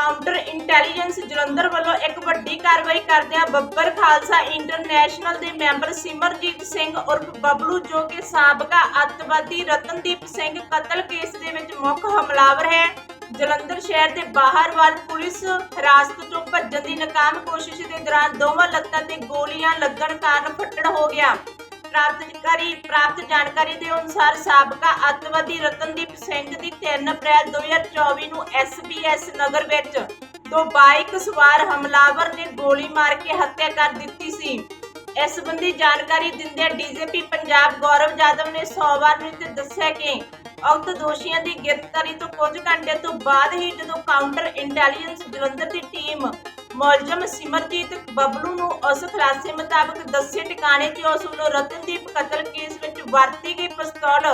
Counter intelligence Jalandhar ਵੱਲੋਂ ਇੱਕ ਵੱਡੀ ਕਾਰਵਾਈ ਕਰਦਿਆਂ ਬੱਬਰ ਖਾਲਸਾ ਇੰਟਰਨੈਸ਼ਨਲ ਦੇ ਮੈਂਬਰ ਸਿਮਰਜੀਤ ਸਿੰਘ ਉਰਫ ਬਬਲੂ ਜੋ ਕਿ ਸਾਬਕਾ ਅੱਤਵਾਦੀ ਰਤਨਦੀਪ ਸਿੰਘ ਕਤਲ ਕੇਸ ਦੇ ਵਿੱਚ ਮੁੱਖ ਹਮਲਾਵਰ ਹੈ। ਜਲੰਧਰ ਸ਼ਹਿਰ ਦੇ ਬਾਹਰ ਵੱਲ ਪੁਲਿਸ ਹਿਰਾਸਤ ਤੋਂ ਭੱਜਣ ਦੀ ਨਾਕਾਮ ਕੋਸ਼ਿਸ਼ ਦੇ ਦੌਰਾਨ ਦੋਵਾਂ ਲੱਤਾਂ ਤੇ ਗੋਲੀਆਂ ਲੱਗਣ ਕਾਰਨ ਫੱਟੜ ਹੋ ਗਿਆ। ਪ੍ਰਾਪਤ ਜਾਣਕਾਰੀ ਪ੍ਰਾਪਤ ਜਾਣਕਾਰੀ ਦੇ ਅਨੁਸਾਰ ਸਾਬਕਾ ਅੱਤਵਾਦੀ ਰਤਨਦੀਪ ਸਿੰਘ ਦੀ 3 ਅਪ੍ਰੈਲ 2024 ਨੂੰ ਐਸਬੀਐਸ ਨਗਰ ਵਿੱਚ ਦੋ ਬਾਈਕ ਸਵਾਰ ਹਮਲਾਵਰ ਨੇ ਗੋਲੀ ਮਾਰ ਕੇ ਹੱਤਿਆ ਕਰ ਦਿੱਤੀ ਸੀ। ਇਸ ਸੰਬੰਧੀ ਜਾਣਕਾਰੀ ਦਿੰਦਿਆਂ ਡੀਜੀਪੀ ਪੰਜਾਬ ਗੌਰਵ ਜਾਦਵ ਨੇ ਸੋਮਵਾਰ ਨੂੰ ਤੇ ਦੱਸਿਆ ਕਿ ਉਕਤ ਦੋਸ਼ੀਆਂ ਦੀ ਗ੍ਰਿਫਤਾਰੀ ਤੋਂ ਕੁਝ ਘੰਟੇ ਤੋਂ ਬਾਅਦ ਹੀ ਜਦੋਂ ਕਾਊਂਟਰ ਇੰਟੈਲੀਜੈਂਸ ਜਲੰਧਰ ਦੀ ਟੀਮ ਮੁਲਜ਼ਮ ਸਿਮਰਜੀਤ ਬਬਲੂ ਨੂੰ ਉਸ ਖੁਲਾਸੇ ਮੁਤਾਬਕ ਦੱਸੇ ਟਿਕਾਣੇ ਤੇ ਉਸ ਵੱਲੋਂ ਰਤਨਦੀਪ ਕਤਲ ਕੇਸ ਵਿੱਚ ਵਰਤੀ ਗਈ ਪਿਸਤੌਲ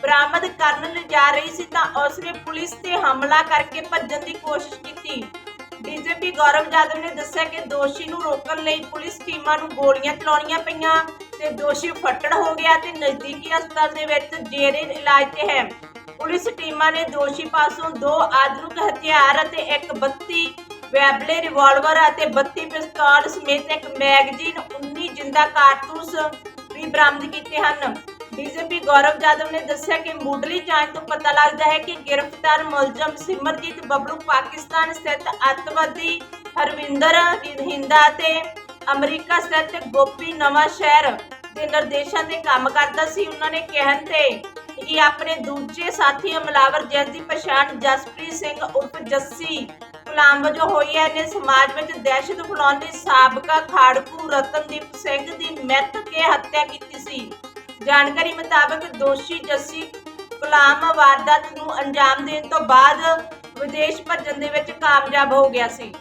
ਬਰਾਮਦ ਕਰਨ ਲਈ ਰਹੀ ਸੀ ਤਾਂ ਉਸ ਨੇ ਪੁਲਿਸ ਤੇ ਹਮਲਾ ਕਰਕੇ ਭੱਜਣ ਦੀ ਕੋਸ਼ਿਸ਼ ਕੀਤੀ। ਡੀਜੀਪੀ ਗੌਰਵ ਜਾਦਵ ਨੇ ਦੱਸਿਆ ਕਿ ਦੋਸ਼ੀ ਨੂੰ ਰੋਕਣ ਲਈ ਪੁਲਿਸ ਟੀਮਾਂ ਨੂੰ ਗੋਲੀਆਂ ਚਲਾਉਣੀਆਂ ਪਈਆਂ ਤੇ ਦੋਸ਼ੀ ਫੱਟੜ ਹੋ ਗਿਆ ਤੇ ਨਜ਼ਦੀਕੀ ਹਸਪਤਾਲ ਦੇ ਵਿੱਚ ਜੇਰੇ ਇਲਾਜ ਤੇ ਹੈ। ਪੁਲਿਸ ਟੀਮਾਂ ਨੇ ਦੋਸ਼ੀ ਪਾਸੋਂ ਦੋ ਆਧੁਨਿਕ ਹਥਿਆਰ ਅਤੇ ਇੱਕ 32 ਵੈਬਲੇ ਰਿਵਾਲਵਰ ਅਤੇ 32 ਪਿਸਤੌਲ ਸਮੇਤ ਇੱਕ ਮੈਗਜ਼ੀਨ 19 ਜਿੰਦਾ ਕਾਰਤੂਸ ਵੀ ਬਰਾਮਦ ਕੀਤੇ ਹਨ। ਡੀਜੀਪੀ ਗੌਰਵ ਜਾਦਵ ਨੇ ਦੱਸਿਆ ਕਿ ਮੁੱਢਲੀ ਜਾਂਚ ਤੋਂ ਪਤਾ ਲੱਗਦਾ ਹੈ ਕਿ ਗ੍ਰਿਫਤਾਰ ਮੁਲਜ਼ਮ ਸਿਮਰਜੀਤ ਬਬਲੂ ਪਾਕਿਸਤਾਨ ਸਥਿਤ ਅੱਤਵਾਦੀ ਹਰਵਿੰਦਰ ਹਿੰਦਾ ਤੇ ਅਮਰੀਕਾ ਸਥਿਤ ਗੋਪੀ ਨਵਾਂ ਸ਼ਹਿਰ ਦੇ ਨਿਰਦੇਸ਼ਾਂ ਤੇ ਕੰਮ ਕਰਦਾ ਸੀ। ਉਹਨਾਂ ਨੇ ਕਹਿਣ ਤੇ ਕਿ ਆਪਣੇ ਦੂਜੇ ਸਾਥੀ ਹਮਲਾਵਰ ਜਿਸ ਦੀ ਪਛਾਣ ਜਸਪ੍ਰੀਤ ਸਿੰਘ ਉਪ ਜੱਸੀ ਗੁਲਾਮ ਵਜੋਂ ਹੋਈ ਹੈ ਨੇ ਸਮਾਜ ਵਿੱਚ ਦਹਿਸ਼ਤ ਫੈਲਾਉਣ ਲਈ ਸਾਬਕਾ ਖਾੜਕੂ ਰਤਨਦੀਪ ਸਿੰਘ ਦੀ ਮਿੱਥ ਕੇ ਹੱਤਿਆ ਕੀਤੀ ਸੀ। ਜਾਣਕਾਰੀ ਮੁਤਾਬਕ ਦੋਸ਼ੀ ਜੱਸੀ ਗੁਲਾਮ ਵਾਰਦਾਤ ਨੂੰ ਅੰਜਾਮ ਦੇਣ ਤੋਂ ਬਾਅਦ ਵਿਦੇਸ਼ ਭੱਜਣ ਦੇ ਵਿੱਚ ਕਾਮਯਾਬ ਹੋ ਗਿਆ ਸੀ।